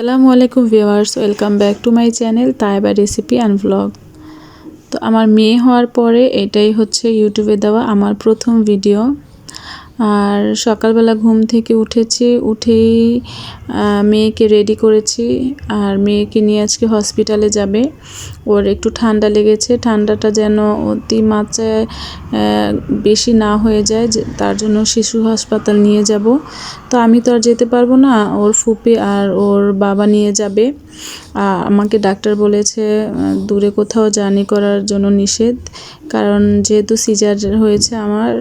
আসসালামু আলাইকুম viewers, welcome back to my channel Taiba recipe and blog তো আমার মেয়ে হওয়ার পরে এটাই হচ্ছে ইউটিউবে দেওয়া আমার প্রথম ভিডিও। আর সকালবেলা ঘুম থেকে উঠেছি, উঠেই মেয়েকে রেডি করেছি আর মেয়েকে নিয়ে আজকে হসপিটালে যাবে। ওর একটু ঠান্ডা লেগেছে, ঠান্ডাটা যেন অতি মাত্রায় বেশি না হয়ে যায় তার জন্য শিশু হাসপাতাল নিয়ে যাব। তো আমি তো আর যেতে পারব না, ওর ফুপি আর ওর বাবা নিয়ে যাবে। আমাকে ডাক্তার বলেছে দূরে কোথাও জার্নি করার জন্য নিষেধ, কারণ যেহেতু সিজার হয়েছে আমার,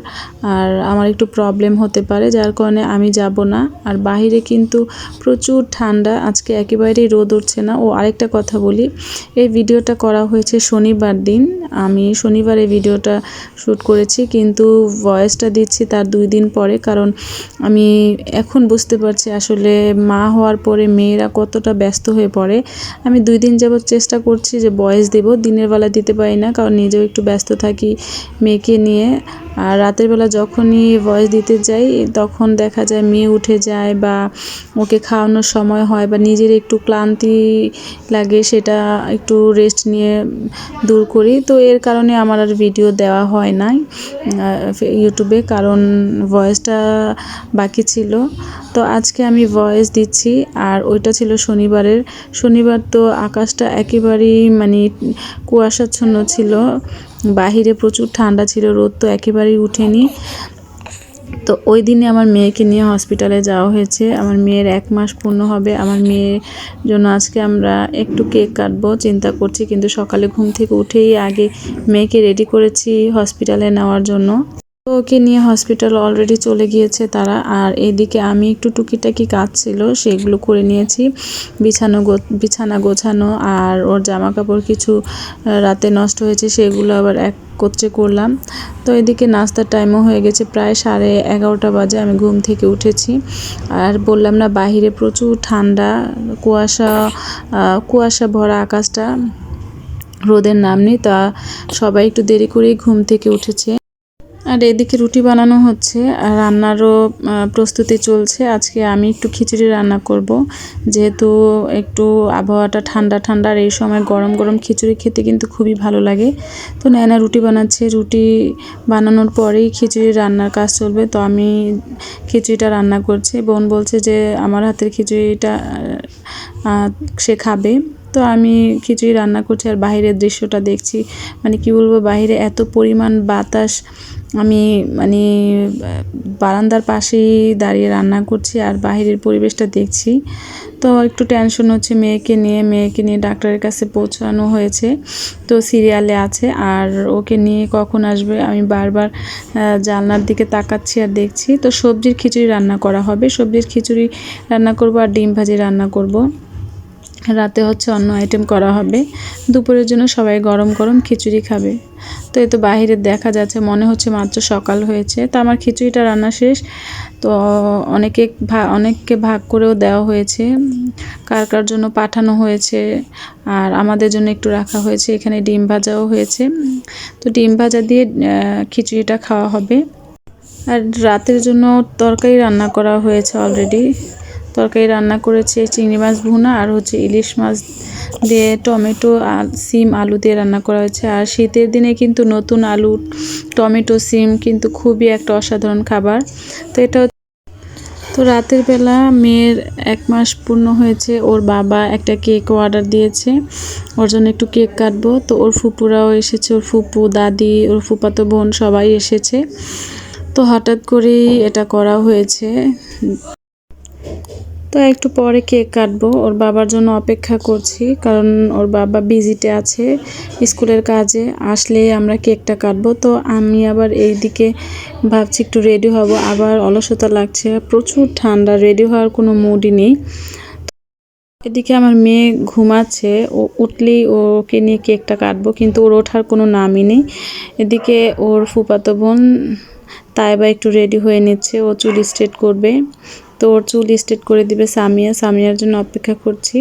আর আমার একটু প্রবলেম হতে পারে, যার কারণে আমি যাব না। আর বাইরে কিন্তু প্রচুর ঠান্ডা, আজকে একেবারেই রোদ উঠছে না। ও আরেকটা কথা বলি, এই ভিডিওটা করা হয়েছে শনিবার দিন। আমি শনিবার ভিডিওটা শ্যুট করেছি, কিন্তু ভয়েসটা দিচ্ছি তার দুই দিন পরে, কারণ আমি এখন বুঝতে পারছি আসলে মা হওয়ার পরে মেয়েরা কতটা ব্যস্ত হয়ে পড়ে। আমি দুই দিন যাবত চেষ্টা করছি যে ভয়েস দেব, দিনের বেলা দিতে পারি না, কারণ নিজেও একটু ব্যস্ত থাকি মেয়েকে নিয়ে। আর রাতের বেলা যখনই ভয়েস দিতে যাই, তখন দেখা যায় মেয়ে উঠে যায় বা ওকে খাওয়ানোর সময় হয় বা নিজের একটু ক্লান্তি লাগে সেটা একটু রেস্ট নিয়ে দূর করি। তো এর কারণে আমার আর ভিডিও দেওয়া হয় নাই ইউটিউবে কারণ ভয়েসটা বাকি ছিল। তো আজকে আমি ভয়েস দিচ্ছি, আর ওইটা ছিল শনিবারের। শনিবার তো আকাশটা একেবারেই মানে কুয়াশাচ্ছন্ন ছিল। বাহিরে প্রচুর ঠান্ডা ছিল, রোদ তো একেবারেই উঠেনি। তো ওই দিনে আমার মেয়েকে নিয়ে হসপিটালে যাওয়া হয়েছে। আমার মেয়ের এক মাস পূর্ণ হবে। আমার মেয়ের জন্য আজকে আমরা একটু কেক কাটবো, চিন্তা করছি, কিন্তু সকালে ঘুম থেকে উঠেই আগে মেয়েকে রেডি করেছি হসপিটালে নেওয়ার জন্য। তো ওকে নিয়ে হসপিটাল অলরেডি চলে গিয়েছে তারা। আর এদিকে আমি একটু টুকিটাকি কাজ ছিল, সেগুলো করে নিয়েছি। বিছানো বিছানা গোছানো আর ওর জামা কাপড় কিছু রাতে নষ্ট হয়েছে সেগুলো আবার এক করতে করলাম। তো এদিকে নাস্তার টাইমও হয়ে গেছে প্রায় সাড়ে এগারোটা বাজে, আমি ঘুম থেকে উঠেছি। আর বললাম না, বাহিরে প্রচুর ঠান্ডা, কুয়াশা কুয়াশা ভরা আকাশটা, রোদের নাম নেই, তা সবাই একটু দেরি করেই ঘুম থেকে উঠেছে। আর এদিকে রুটি বানানো হচ্ছে, আর রান্নারও প্রস্তুতি চলছে। আজকে আমি একটু খিচুড়ি রান্না করব। যেহেতু একটু আবহাওয়াটা ঠান্ডা ঠান্ডা, আর এই সময় গরম গরম খিচুড়ি খেতে কিন্তু খুবই ভালো লাগে। তো নয়না রুটি বানাচ্ছে। রুটি বানানোর পরেই খিচুড়ি রান্নার কাজ চলবে। তো আমি খিচুড়িটা রান্না করছি। বোন বলছে যে, আমার হাতের খিচুড়িটা সে খাবে। তো আমি খিচুড়ি রান্না করছি আর বাইরের দৃশ্যটা দেখছি। মানে কি বলব, বাইরে এত পরিমাণ বাতাস। আমি মানে বারান্দার পাশেই দাঁড়িয়ে রান্না করছি আর বাইরের পরিবেশটা দেখছি। তো একটু টেনশন হচ্ছে মেয়েকে নিয়ে। মেয়েকে নিয়ে ডাক্তারের কাছে পৌঁছানো হয়েছে। তো সিরিয়ালে আছে আর ওকে নিয়ে কখন আসবে আমি বারবার জানলার দিকে তাকাচ্ছি আর দেখছি। তো সবজির খিচুড়ি রান্না করা হবে। সবজির খিচুড়ি রান্না করব আর ডিম ভাজি রান্না করব। রাতে হচ্ছে অন্য আইটেম করা হবে। দুপুরের জন্য সবাই গরম গরম খিচুড়ি খাবে। তো এ তো বাইরে দেখা যাচ্ছে, মনে হচ্ছে মাত্র সকাল হয়েছে। তো আমার খিচুড়িটা রান্না শেষ। তো অনেকে অনেককে ভাগ করেও দেওয়া হয়েছে। কার কার জন্য পাঠানো হয়েছে আর আমাদের জন্য একটু রাখা হয়েছে। এখানে ডিম ভাজাও হয়েছে। তো ডিম ভাজা দিয়ে খিচুড়িটা খাওয়া হবে। আর রাতের জন্য তরকারি রান্না করা হয়েছে অলরেডি তরকারি রান্না করেছে চিংড়ি মাছ ভুনা আর হচ্ছে ইলিশ মাছ দিয়ে টমেটো সিম আলু দিয়ে রান্না করা হয়েছে। আর শীতের দিনে কিন্তু নতুন আলু, টমেটো, সিম কিন্তু খুবই একটা অসাধারণ খাবার। তো এটা তো রাতের বেলা মেয়ের এক মাস পূর্ণ হয়েছে, ওর বাবা একটা কেক অর্ডার দিয়েছে। ওর জন্য একটু কেক কাটবো। তো ওর ফুপুরাও এসেছে, ওর ফুপু, দাদি, ওর ফুপাতো বোন সবাই এসেছে। তো হঠাৎ করেই এটা করা হয়েছে। তো একটু পরে কেক কাটবো। ওর বাবার জন্য অপেক্ষা করছি, কারণ ওর বাবা বিজিতে আছে স্কুলের কাজে। আসলে আমরা কেকটা কাটবো। তো আমি আবার এইদিকে ভাবছি একটু রেডি হব। আবার অলসতা লাগছে, প্রচুর ঠান্ডা রেডি হওয়ার কোনো মুডই নেই। এদিকে আমার মেয়ে ঘুমাচ্ছে, ও উঠলেই ওকে নিয়ে কেকটা কাটবো, কিন্তু ওর ওঠার কোনো নামই নেই। এদিকে ওর ফুপাতো বোন তাই বা একটু রেডি হয়ে নিচ্ছে, ও চুল স্ট্রেট করবে। তো ওর চুল স্ট্রেট করে দিবে সামিয়া। সামিয়ার জন্য অপেক্ষা করছি।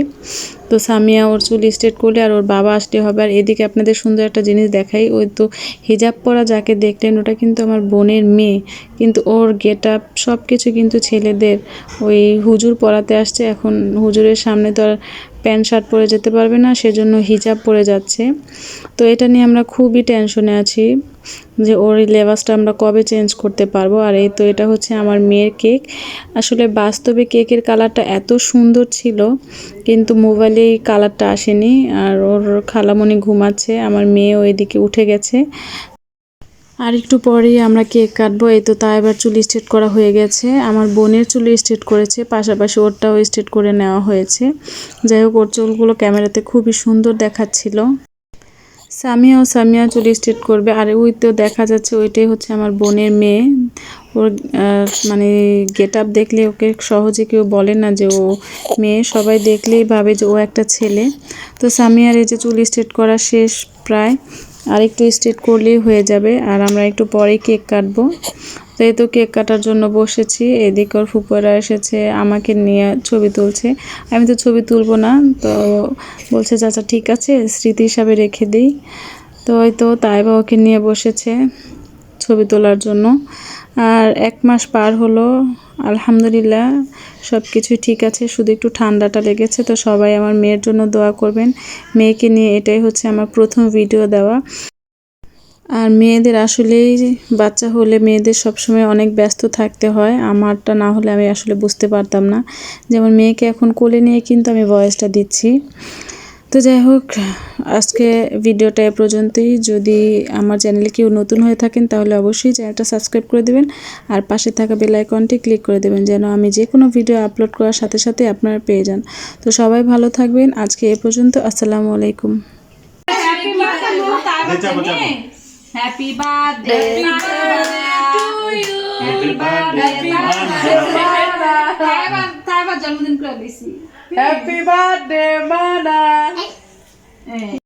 তো সামিয়া ওর চুল স্ট্রেট করলে আর ওর বাবা আসলে হবে। আর এদিকে আপনাদের সুন্দর একটা জিনিস দেখাই। ওই তো হিজাব পরা যাকে দেখলেন, ওটা কিন্তু আমার বোনের মেয়ে। কিন্তু ওর গেট আপ সব কিছু কিন্তু ছেলেদের। ওই হুজুর পরাতে আসছে। এখন হুজুরের সামনে তো আর প্যান্ট শার্ট পরে যেতে পারবে না, সেজন্য হিজাব পরে যাচ্ছে। তো এটা নিয়ে আমরা খুবই টেনশনে আছি যে ওর লেবাসটা আমরা কবে চেঞ্জ করতে পারব। আর এই তো এটা হচ্ছে আমার মেয়ের কেক আসলে বাস্তবে কেকের কালারটা এত সুন্দর ছিল, কিন্তু মোবাইলে এই কালারটা আসেনি। আর ওর খালামণি ঘুমাচ্ছে, আমার মেয়েও এদিকে উঠে গেছে। আর একটু পরেই আমরা কেক কাটবো, এই তো তা এবার চুল স্ট্রেট করা হয়ে গেছে। আমার বোনের চুল স্ট্রেট করেছে, পাশাপাশি ওরটাও স্ট্রেট করে নেওয়া হয়েছে। যাই হোক, ওর চুলগুলো ক্যামেরাতে খুবই সুন্দর দেখাচ্ছিল। সামিয়া ও সামিয়া চুল স্ট্রেট করবে, আর ওই তো দেখা যাচ্ছে ওইটাই হচ্ছে আমার বোনের মেয়ে। ওর মানে গেট আপ দেখলে ওকে সহজে কেউ বলে না যে ও মেয়ে, সবাই দেখলেই ভাবে যে ও একটা ছেলে। তো সামিয়ার এই যে চুল স্ট্রেট করা শেষ প্রায়। আর একটু স্ট্রেট করলেই হয়ে যাবে। আর আমরা একটু পরে কেক কাটবো। যেহেতু কেক কাটার জন্য বসেছি, এদিকে ওর ফুপুরা এসেছে, আমাকে নিয়ে ছবি তুলছে। আমি তো ছবি তুলবো না, তো বলছে, চাচা, ঠিক আছে, স্মৃতি হিসাবে রেখে দিই। তো হয়তো তাই বা ওকে নিয়ে বসেছে ছবি তোলার জন্য। আর এক মাস পার হলো, আলহামদুলিল্লাহ সব কিছুই ঠিক আছে। শুধু একটু ঠান্ডাটা লেগেছে, তো সবাই আমার মেয়ের জন্য দোয়া করবেন। মেয়েকে নিয়ে এটাই হচ্ছে আমার প্রথম ভিডিও দেওয়া। আর মেয়েদের আসলেই, বাচ্চা হলে মেয়েদের সবসময় অনেক ব্যস্ত থাকতে হয়। আমারটা না হলে আমি আসলে বুঝতে পারতাম না। যেমন মেয়েকে এখন কোলে নিয়ে কিন্তু আমি ভয়েসটা দিচ্ছি। তো যাই হোক আজকে ভিডিওটা এ পর্যন্তই। যদি আমার চ্যানেলে কেউ নতুন হয়ে থাকেন তাহলে অবশ্যই চ্যানেলটা সাবস্ক্রাইব করে দেবেন আর পাশে থাকা বেল আইকনটি ক্লিক করে দেবেন যেন আমি যে কোনো ভিডিও আপলোড করার সাথে সাথে আপনারা পেয়ে যান। তো সবাই ভালো থাকবেন। আজকে এ পর্যন্ত আসসালামু আলাইকুম। Happy birthday! To you. Happy birthday. আমার জন্মদিন করে দিছি। হ্যাপি বার্থডে মানা